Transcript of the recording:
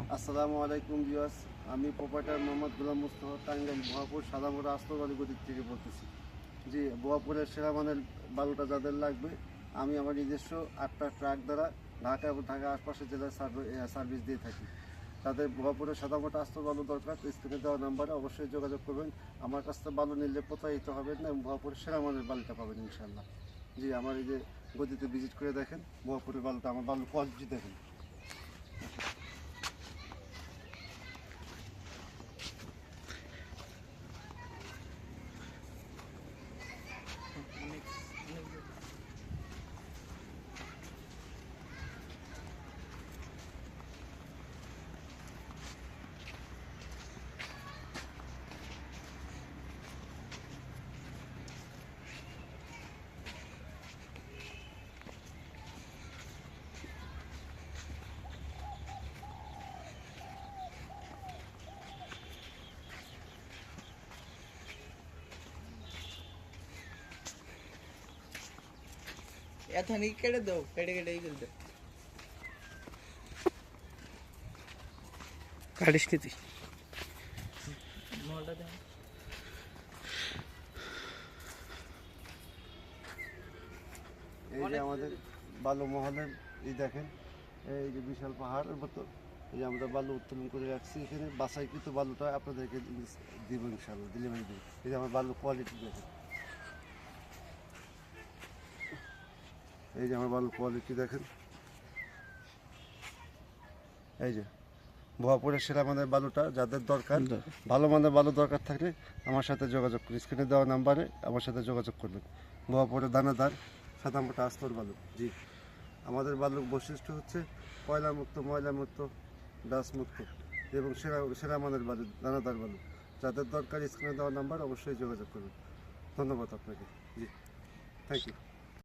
আলাইকুম। আসসালামু আলাইকুম বিয়াস আমি প্রোপাইটার মোহাম্মদ গুলাম মুস্তফা টাঙ্গাইল, মহাপুর সাদামোড়া আস্তবাড়ি গদির থেকে বলতেছি। জি, বোয়াপুরের সেরা মানের বালুটা যাদের লাগবে, আমি আমার নিজস্ব আটটা ট্রাক দ্বারা ঢাকা এবং ঢাকা আশপাশের জেলায় সার্ভে- সার্ভিস দিয়ে থাকি। তাদের বোয়াপুরের সাদামোটা আস্ত বালু দরকার স্ক্রিনে দেওয়া নাম্বারে অবশ্যই যোগাযোগ করবেন। আমার কাছ থেকে বালু নিলে প্রতারিত হবেন না এবং বোয়াপুরের সেরা মানের বালুটা পাবেন ইনশাল্লাহ জি, আমার এই যে গদিতে ভিজিট করে দেখেন, বোয়াপুরের বালুটা, আমার বালু কোয়ালিটি দেখেন। এখানে কেটে দাও কেটে কেটে এই করতে কাটিস নি তুই এই যে আমাদের বালু মহলের এই দেখেন এই যে বিশাল পাহাড়ের মতো। এই যে আমরা বালু উত্তোলন করে রাখছি এখানে। বাসাইকৃত বালুটা আপনাদেরকে দিব ইনশাল্লাহ ডেলিভারি দেবো। এই যে আমার বালু কোয়ালিটি দেখেন। এই যে আমার বালুর কোয়ালিটি দেখেন। এই যে ভুয়াপুরের সেরা মানের বালুটা যাদের দরকার ভালো মানের বালু দরকার থাকলে আমার সাথে যোগাযোগ করুন। স্ক্রিনে দেওয়া নাম্বারে আমার সাথে যোগাযোগ করবেন। ভুয়াপুরের দানাদার সাদা মোটা আস্তর বালু। জি আমাদের বালুর বৈশিষ্ট্য হচ্ছে কয়লা মুক্ত ময়লা মুক্ত ডাস মুক্ত এবং সেরা সেরা মানের বালু দানাদার বালু। যাদের দরকার স্ক্রিনে দেওয়া নাম্বার অবশ্যই যোগাযোগ করবেন ধন্যবাদ আপনাকে। জি থ্যাংক ইউ